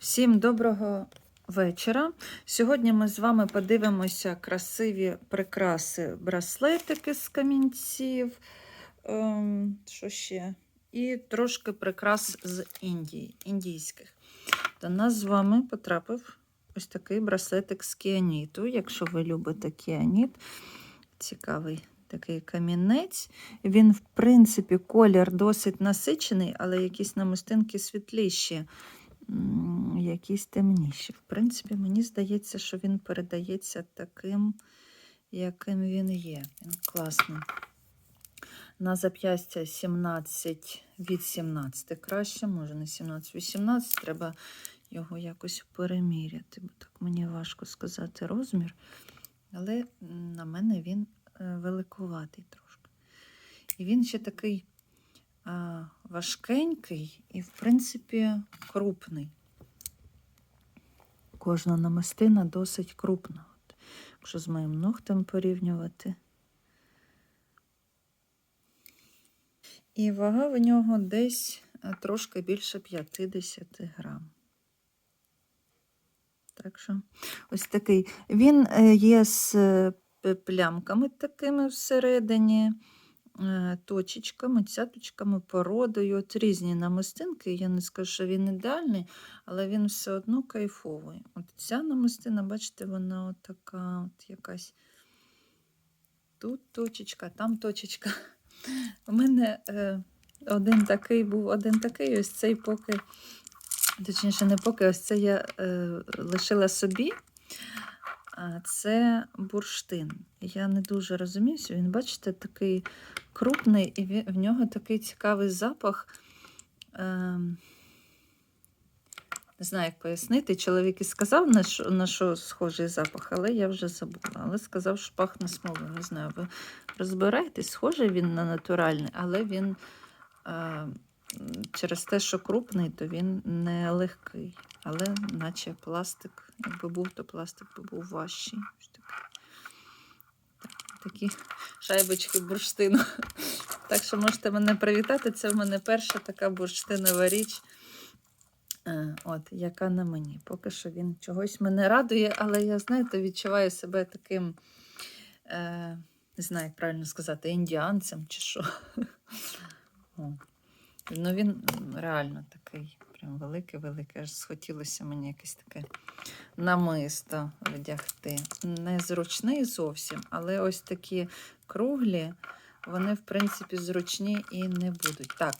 Всім доброго вечора. Сьогодні ми з вами подивимося красиві прикраси, браслетики з камінців. Ем, що ще? І трошки прикрас з Індії, індійських. До нас з вами потрапив ось такий браслетик з кіаніту. Якщо ви любите кіаніт, цікавий такий камінець. Він, в принципі, колір досить насичений, але якісь намистинки світліші якісь темніші. В принципі, мені здається, що він передається таким, яким він є. Він класний. На зап'ястя 17 від 17 краще, може не 17-18, треба його якось переміряти, бо так мені важко сказати розмір. Але на мене він е, великуватий трошки. І він ще такий важкенький і, в принципі, крупний. Кожна намистина досить крупна. От, якщо з моїм ногтем порівнювати. І вага в нього десь е, трошки більше 50 грам. Так що ось такий. Він е, є з е, плямками такими всередині е, точечками, цяточками, породою. От різні намистинки. Я не скажу, що він ідеальний, але він все одно кайфовий. От ця намистина, бачите, вона от така от якась. Тут точечка, там точечка. У мене е, один такий був, один такий, ось цей поки, точніше, не поки, ось це я е, лишила собі. Це бурштин. Я не дуже розуміюся. Він, бачите, такий крупний, і в нього такий цікавий запах. Е, не знаю, як пояснити. Чоловік і сказав, на що, на що схожий запах, але я вже забула. Але сказав, що пахне смолою. Не знаю, ви розбираєтесь, схожий він на натуральний, але він е, через те, що крупний, то він не легкий. Але наче пластик, якби був, то пластик би був важчий. Так, Такі шайбочки бурштину. Так що можете мене привітати. Це в мене перша така бурштинова річ. Е, От, яка на мені. Поки що він чогось мене радує, але я, знаєте, відчуваю себе таким, е, не знаю, як правильно сказати, індіанцем чи що. Ну, він реально такий, прям великий-великий. Аж схотілося мені якесь таке намисто вдягти. Незручний зовсім, але ось такі круглі, вони, в принципі, зручні і не будуть. Так,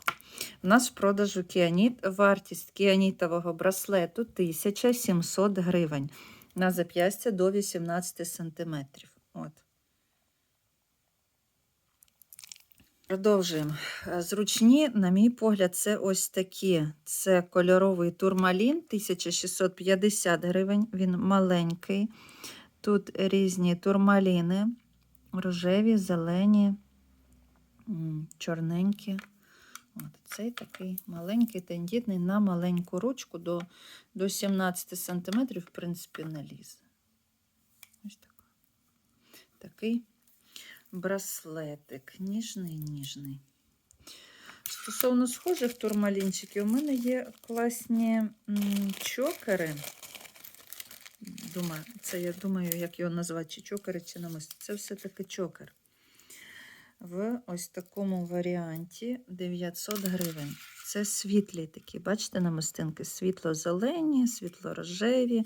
у нас в продажу кіаніт. Вартість кіанітового браслету 1700 гривень. На зап'ястя до 18 см. От. Продовжуємо. Е, Зручні, на мій погляд, це ось такі. Це кольоровий турмалін 1650 гривень. Він маленький. Тут різні турмаліни, рожеві, зелені, чорненькі. От, цей такий маленький, тендітний на маленьку ручку до, до 17 см, в принципі, не лізе. Ось так. Такий браслетик. Ніжний, ніжний. Стосовно схожих турмалінчиків, у мене є класні чокери. Думаю, це я думаю, як його назвати, чи чокери, чи намисто. Це все-таки чокер. В ось такому варіанті 900 гривень. Це світлі такі, бачите, намистинки? Світло-зелені, світло-рожеві,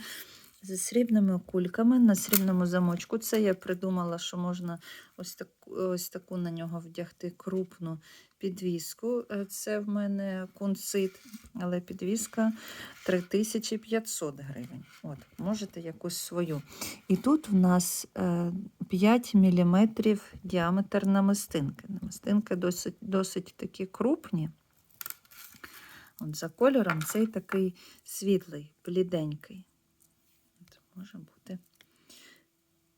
зі срібними кульками на срібному замочку. Це я придумала, що можна ось таку, ось таку на нього вдягти крупну підвіску. Е, Це в мене кунцит, але підвіска 3500 гривень. От, можете якусь свою. І тут в нас е, 5 мм діаметр намистинки. Намистинки досить, досить такі крупні. От за кольором цей такий світлий, бліденький. Може бути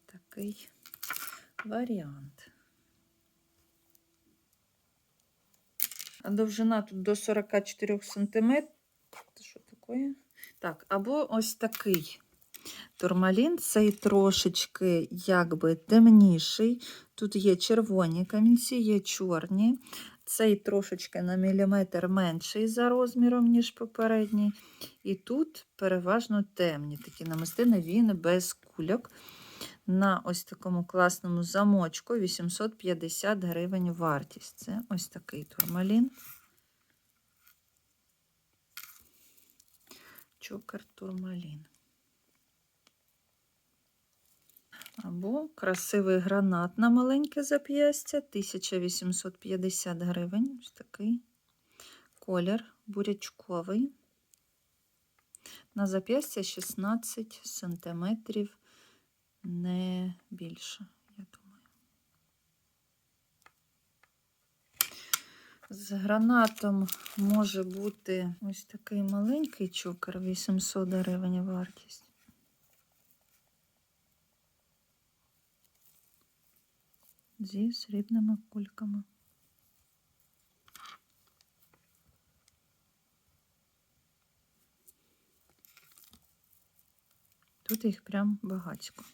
такий варіант. Довжина тут до 44 см. Що таке? Так, або ось такий турмалін, цей трошечки якби темніший. Тут є червоні камінці, є чорні. Цей трошечки на міліметр менший за розміром, ніж попередній. І тут переважно темні такі намистини, він без кульок. На ось такому класному замочку 850 гривень вартість. Це ось такий турмалін. Чокер турмалін. Або красивий гранат на маленьке зап'ястя 1850 гривень. Ось такий колір бурячковий. На зап'ястя 16 сантиметрів, не більше, я думаю. З гранатом може бути ось такий маленький чокер 800 гривень вартість. Зі срібними кульками. Тут їх прям багатько.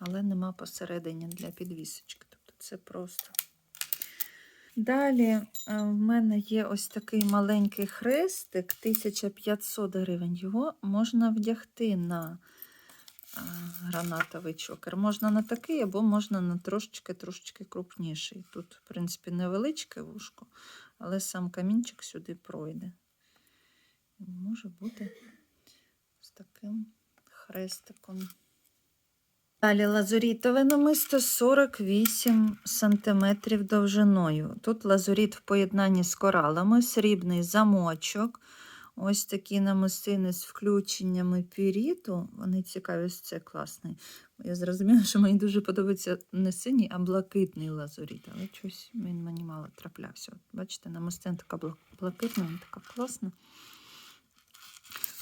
Але нема посередині для підвісочки. Тобто це просто. Далі е, в мене є ось такий маленький хрестик, 1500 гривень. Його можна вдягти на е, гранатовий чокер. Можна на такий, або можна на трошечки-трошечки крупніший. Тут, в принципі, невеличке вушко, але сам камінчик сюди пройде. Може бути з таким хрестиком. Далі лазурітове намисто 48 см довжиною. Тут лазуріт в поєднанні з коралами, срібний замочок. Ось такі намистини з включеннями піріту. Вони цікаві, це класний. Я зрозуміла, що мені дуже подобається не синій, а блакитний лазуріт. Але щось він мені мало траплявся. От, бачите, намистина така блакитна, вона така класна.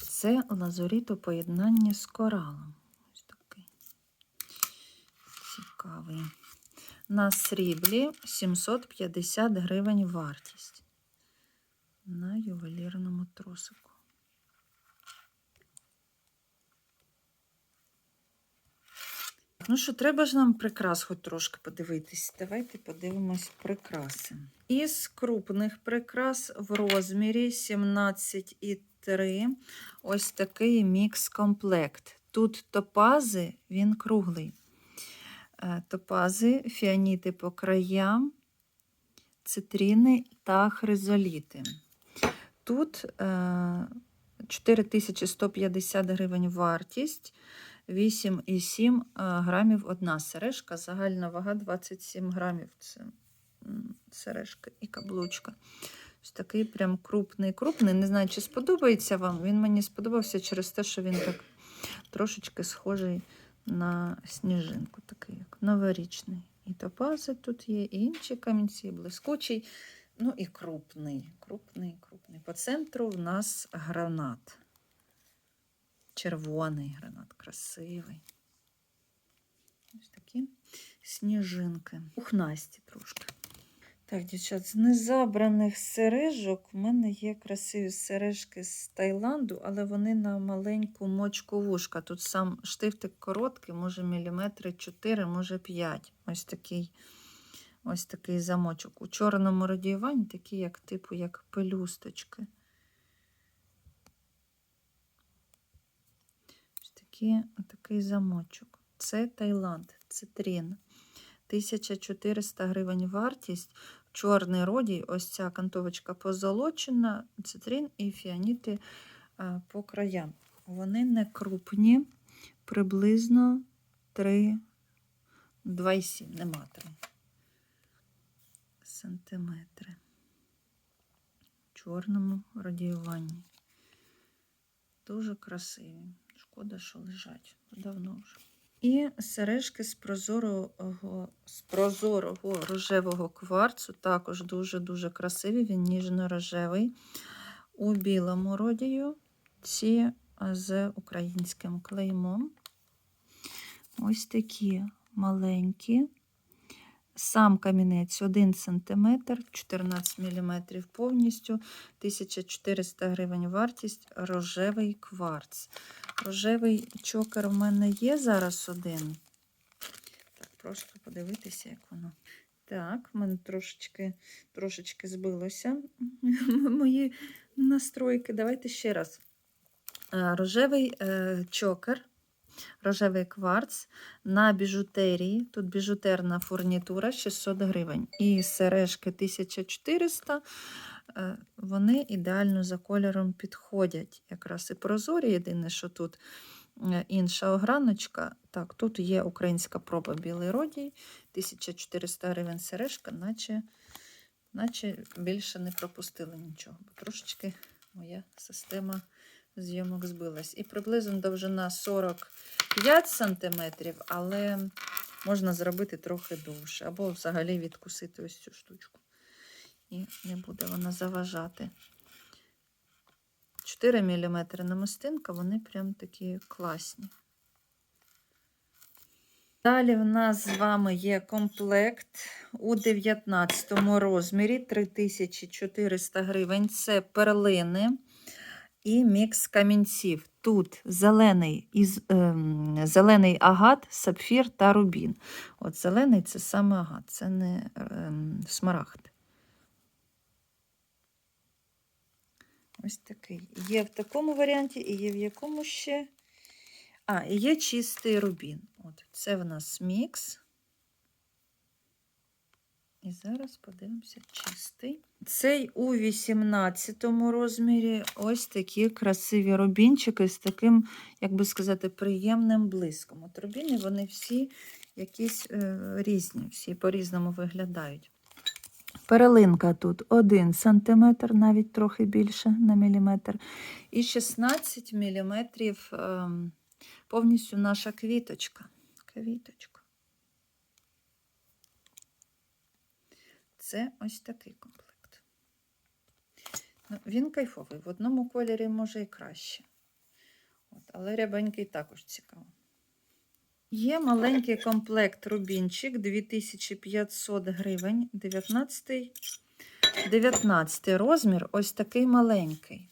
Це лазуріт у поєднанні з коралом цікавий. На сріблі 750 гривень вартість. На ювелірному тросику. Ну що, треба ж нам прикрас хоч трошки подивитись. Давайте подивимось прикраси. Із крупних прикрас в розмірі 17,3 ось такий мікс-комплект. Тут топази, він круглий. Е, топази, фіаніти по краям, цитріни та хризоліти. Тут 4150 е, гривень вартість, 8,7 е, грамів одна сережка, загальна вага 27 грамів. Це сережка і каблучка. Ось такий прям крупний, крупний. Не знаю, чи сподобається вам. Він мені сподобався через те, що він так трошечки схожий на сніжинку, такий як новорічний. І топази тут є, і інші камінці, блискучий, ну і крупний, крупний, крупний. По центру в нас гранат. Червоний гранат, красивий. Ось такі сніжинки. Ухнасті. Так, дівчат, з незабраних сережок в мене є красиві сережки з Таїланду, але вони на маленьку мочку вушка. Тут сам штифтик короткий, може міліметри 4, може 5. Ось такий ось такий замочок. У чорному радіюванні такі, як типу, як пелюсточки. Ось такі, такий замочок. Це Таїланд, цитрін. 1400 гривень вартість. Чорний родій, ось ця кантовочка позолочена, цитрин і фіаніти е, по краям. Вони не крупні, приблизно 3, 2,7, нема 3 сантиметри. В чорному радіюванні. Дуже красиві. Шкода, що лежать давно вже. І сережки з прозорого з прозорого рожевого кварцу, також дуже-дуже красиві, він ніжно-рожевий. У білому родію ці з українським клеймом. Ось такі маленькі, Сам камінець 1 см, 14 мм повністю, 1400 гривень вартість, рожевий кварц. Рожевий чокер в мене є зараз один. Так, просто подивитися, як воно. Так, в мене трошечки, трошечки збилося мої настройки. Давайте ще раз. Е, Рожевий е, чокер, рожевий кварц на біжутерії. Тут біжутерна фурнітура 600 гривень. І сережки 1400. е, Вони ідеально за кольором підходять. Якраз і прозорі. Єдине, що тут е, інша ограночка. Так, тут є українська проба білий родій, 1400 гривень сережка, наче, наче більше не пропустили нічого. Бо трошечки моя система зйомок збилась. І приблизно довжина 45 см, але можна зробити трохи довше. Або взагалі відкусити ось цю штучку. І не буде вона заважати. 4 мм намистинка, вони прям такі класні. Далі в нас з вами є комплект у 19 розмірі 3400 гривень. Це перлини і мікс камінців. Тут зелений, із, ем, зелений агат, сапфір та рубін. От зелений це саме агат, це не ем, смарагд. Ось такий. Є в такому варіанті і є в якому ще. А, і є чистий рубін. От, це в нас мікс. І зараз подивимося чистий. Цей у 18 розмірі ось такі красиві рубінчики з таким, як би сказати, приємним блиском. От рубіни, вони всі якісь е, різні, всі по-різному виглядають. Перелинка тут 1 см, навіть трохи більше на міліметр. І 16 мм ем, повністю наша квіточка. Квіточка. Це ось такий комплект. Ну, він кайфовий. В одному кольорі може і краще. От, але рябенький також цікаво. Є маленький комплект рубінчик 2500 гривень, 19, 19 розмір, ось такий маленький.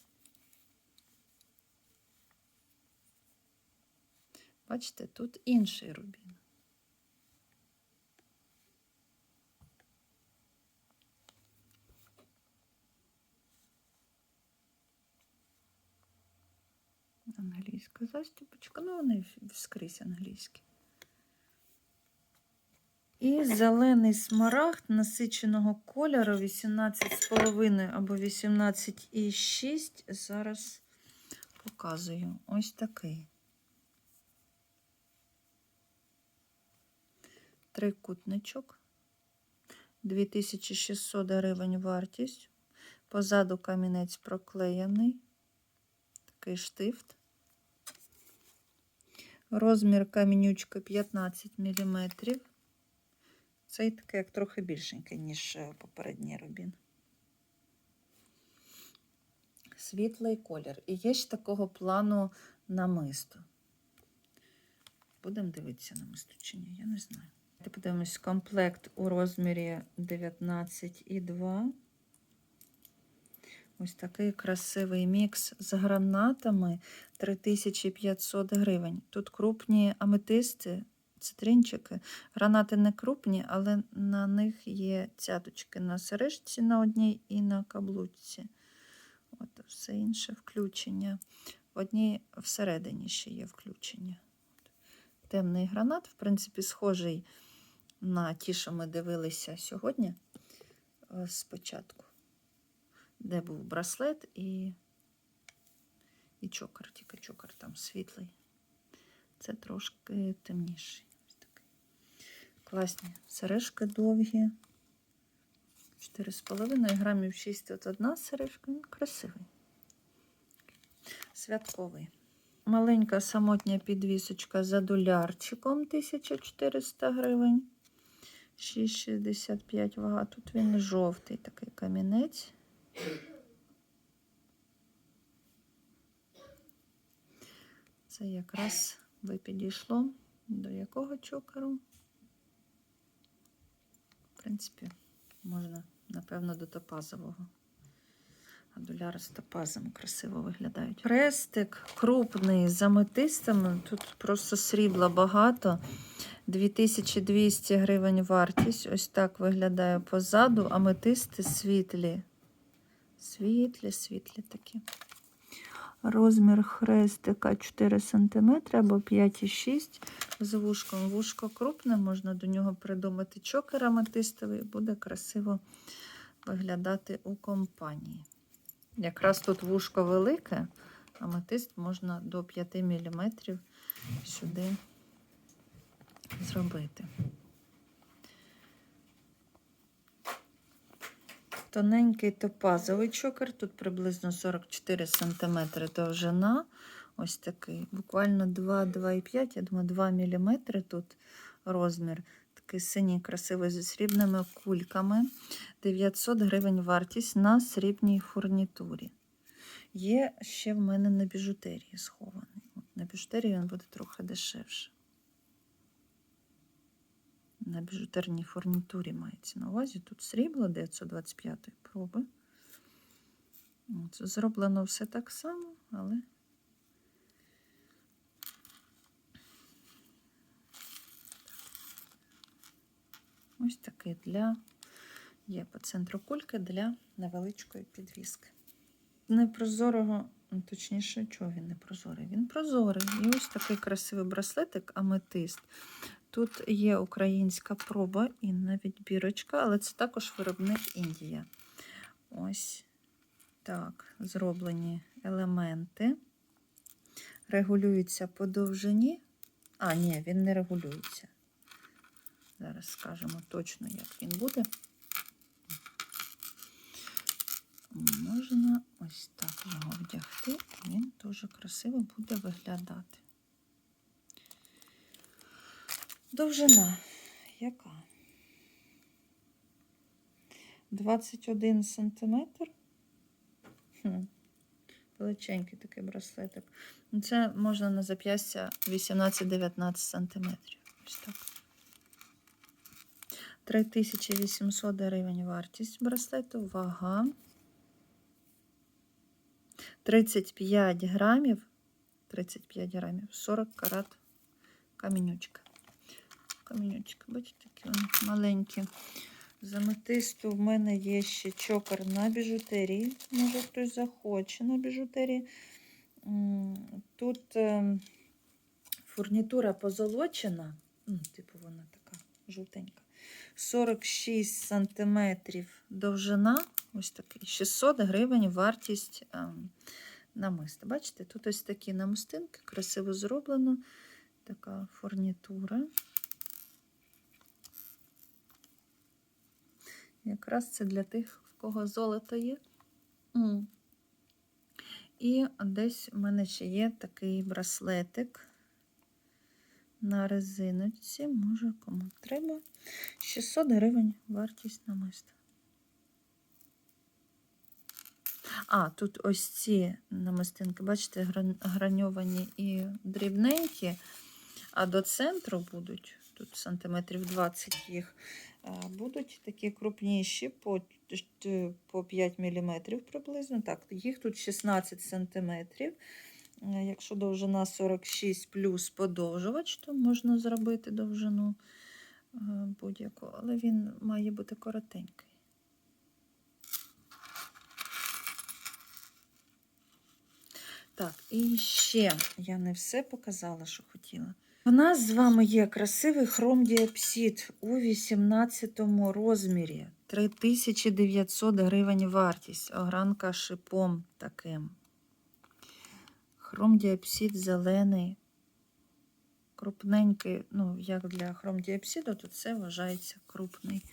Бачите, тут інший рубін. Англійська застіпочка, ну вони скрізь англійські. І зелений смарагд насиченого кольору 18,5 або 18,6. Зараз показую. Ось такий. Трикутничок. 2600 гривень вартість. Позаду камінець проклеєний. Такий штифт. Розмір камінючка 15 мм. Цей такий як трохи більшенький, ніж е, попередній рубін. Світлий колір. І є ж такого плану намисто. Будемо дивитися намисто чи ні, я не знаю. Подивимось комплект у розмірі 19,2. Ось такий красивий мікс з гранатами 3500 гривень. Тут крупні аметисти, цитринчики. Гранати не крупні, але на них є цяточки на сережці на одній і на каблучці. От Все інше включення. В одній всередині ще є включення. Темний гранат, в принципі, схожий на ті, що ми дивилися сьогодні е, спочатку де був браслет і і чокер, тільки чокер там світлий. Це трошки темніший. Ось такий. Класні сережки довгі. 4,5 грамів 6 от одна сережка. Він красивий. Святковий. Маленька самотня підвісочка за долярчиком 1400 гривень. 6,65 вага. Тут він жовтий такий камінець. Це якраз би підійшло до якого чокеру? В принципі, можна, напевно, до топазового. Адуляри з топазом красиво виглядають. Хрестик крупний з аметистами. Тут просто срібла багато. 2200 гривень вартість. Ось так виглядає позаду. Аметисти світлі. Світлі, світлі такі. Розмір хрестика 4 см або 5,6 з вушком. Вушко крупне, можна до нього придумати чокер аметистовий, буде красиво виглядати у компанії. Якраз тут вушко велике, аметист можна до 5 мм сюди зробити. Тоненький топазовий чокер, тут приблизно 44 см довжина. Ось такий. Буквально 2-2,5, я думаю, 2 мм тут розмір. Такий синій, красивий зі срібними кульками. 900 гривень вартість на срібній фурнітурі. Є ще в мене на біжутерії схований. На біжутерії він буде трохи дешевше. На біжутерній фурнітурі мається на увазі. Тут срібло 925 проби. Це зроблено все так само, але ось такий для є по центру кульки для невеличкої підвіски. Непрозорого, ну, точніше, чого він не прозорий? Він прозорий. І ось такий красивий браслетик аметист. Тут є українська проба і навіть бірочка, але це також виробник Індія. Ось так, зроблені елементи. Регулюються по довжині. А, ні, він не регулюється. Зараз скажемо точно, як він буде. Можна ось так його вдягти, він дуже красиво буде виглядати. Довжина яка? 21 сантиметр. Величенький такий браслетик. Ну, Це можна на зап'ястя 18-19 сантиметрів. Ось так. 3800 гривень вартість браслету, вага. 35 грамів. 35 грамів, 40 карат камінючка. Камінючка, бачите, такі вони маленькі. З аметисту в мене є ще чокер на біжутерії. Може хтось захоче на біжутерії. Тут е, фурнітура позолочена, типу вона така жовтенька. 46 сантиметрів довжина, ось такий 600 гривень вартість е, намиста. Бачите, тут ось такі намистинки, красиво зроблено. Така фурнітура. Якраз це для тих, в кого золото є. І десь у мене ще є такий браслетик на резиночці. Може, кому треба. 600 гривень вартість намиста. А, тут ось ці намистинки, бачите, граньовані і дрібненькі, а до центру будуть, тут сантиметрів 20 їх, будуть такі крупніші по, по 5 мм приблизно. Так, їх тут 16 сантиметрів. Якщо довжина 46 плюс подовжувач, то можна зробити довжину будь-яку, але він має бути коротенький. Так, і ще я не все показала, що хотіла. У нас з вами є красивий хромдіапсид у 18 розмірі. 3900 гривень вартість. Огранка шипом таким. Хромдіапсид зелений. Крупненький, ну, як для хромдіапсиду, то це вважається крупний.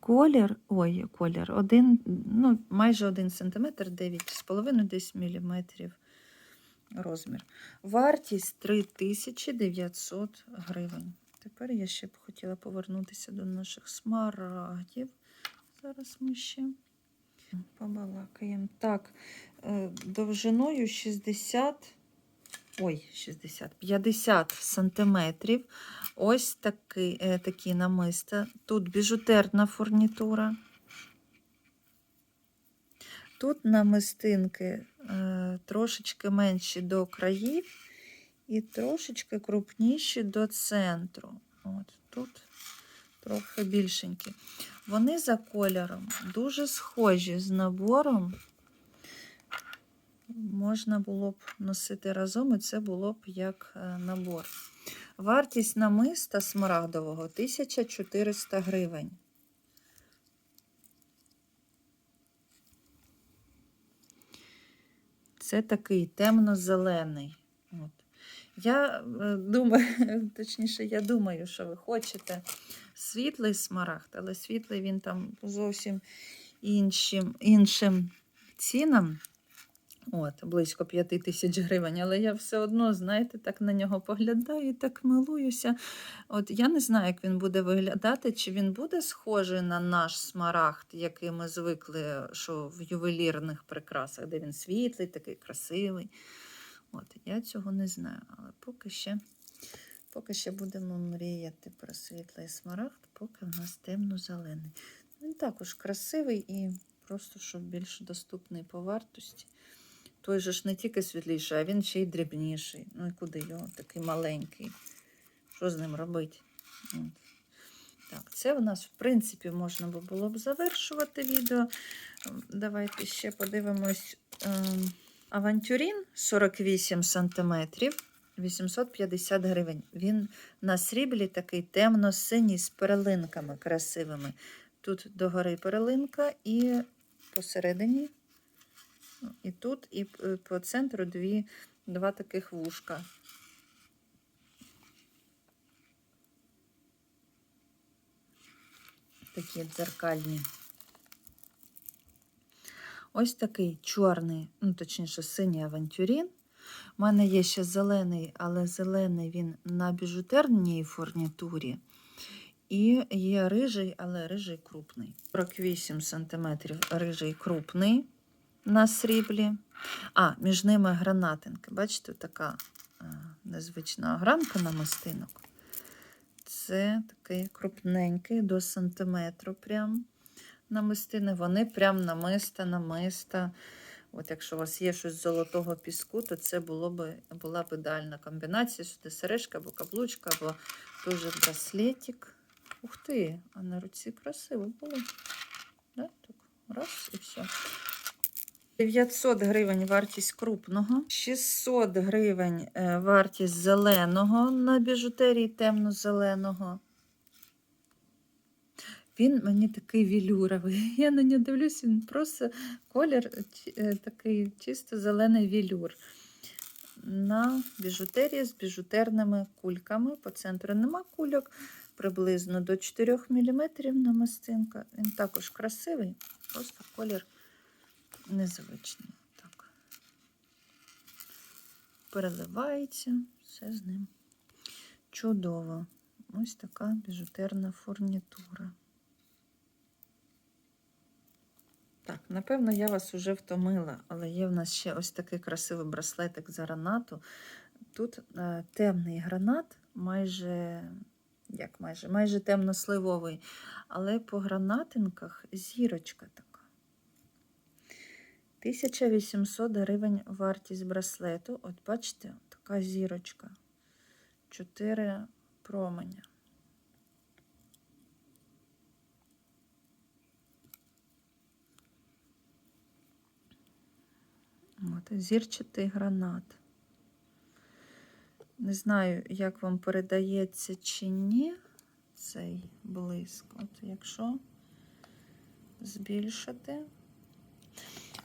Колір, ой, колір, один, ну, майже 1 см, 9,5 десь міліметрів розмір. Вартість 3900 гривень. Тепер я ще б хотіла повернутися до наших смарагдів. Зараз ми ще побалакаємо. Так, е, довжиною 60 ой, 60, 50 сантиметрів. Ось такий, е, такі намиста. Тут біжутерна фурнітура. Тут намистинки е, трошечки менші до країв і трошечки крупніші до центру. От тут трохи більшенькі. Вони за кольором дуже схожі з набором. Можна було б носити разом, і це було б як е, набор. Вартість намиста смарагдового 1400 гривень. Це такий темно-зелений. От. Я е, думаю, точніше, я думаю, що ви хочете світлий смарагд, але світлий він там зовсім іншим, іншим цінам. От, близько 5 тисяч гривень, але я все одно, знаєте, так на нього поглядаю і так милуюся. От я не знаю, як він буде виглядати, чи він буде схожий на наш смарагд, який ми звикли, що в ювелірних прикрасах, де він світлий, такий красивий. От, я цього не знаю, але поки ще, поки ще будемо мріяти про світлий смарагд, поки в нас темно-зелений. Він також красивий і просто щоб більш доступний по вартості. Той же ж не тільки світліший, а він ще й дрібніший. Ну і куди його такий маленький. Що з ним робити? Так, це у нас, в принципі, можна було б завершувати відео. Ем, Давайте ще подивимось. Ем, Авантюрін 48 см, 850 гривень. Він на сріблі такий темно-синій з перелинками красивими. Тут догори перелинка і посередині І тут, і по центру дві, два таких вушка. Такі дзеркальні. Ось такий чорний, ну, точніше, синій авантюрін. У мене є ще зелений, але зелений він на біжутерній фурнітурі. І є рижий, але рижий крупний. 48 см рижий крупний на сріблі. А, між ними гранатинки. Бачите, така е, незвична гранка намистинок. Це такий крупненький, до сантиметру прям намистини. Вони прям намиста, намиста. От якщо у вас є щось з золотого піску, то це було б, була б ідеальна комбінація. Сюди сережка або каблучка, або дуже браслетик. Ух ти, а на руці красиво було. Да? Так, раз і все. 900 гривень вартість крупного, 600 гривень е, вартість зеленого на біжутерії темно-зеленого. Він мені такий вілюровий. Я на нього дивлюсь, він просто колір е, такий чисто зелений вілюр. На біжутерії з біжутерними кульками. По центру нема кульок, приблизно до 4 мм намистинка. Він також красивий, просто колір незвичний. Так. Переливається, все з ним. Чудово. Ось така біжутерна фурнітура. Так, напевно, я вас уже втомила, але є в нас ще ось такий красивий браслетик з гранату. Тут е, темний гранат, майже, як майже, майже темно-сливовий, але по гранатинках зірочка така. 1800 гривень вартість браслету. От бачите, така зірочка. Чотири променя. От, зірчатий гранат. Не знаю, як вам передається чи ні цей блиск. От якщо збільшити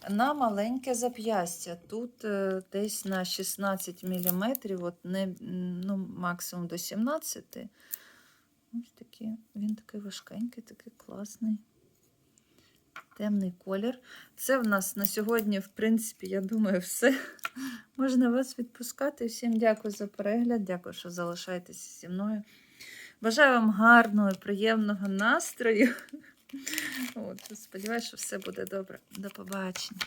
на маленьке зап'ястя. Тут е, десь на 16 мм, от не, ну, максимум до 17 Ось такий, він такий важкенький, такий класний. Темний колір. Це в нас на сьогодні, в принципі, я думаю, все. Можна вас відпускати. Всім дякую за перегляд. Дякую, що залишаєтеся зі мною. Бажаю вам гарного приємного настрою. От, Сподіваюся, що все буде добре. До побачення.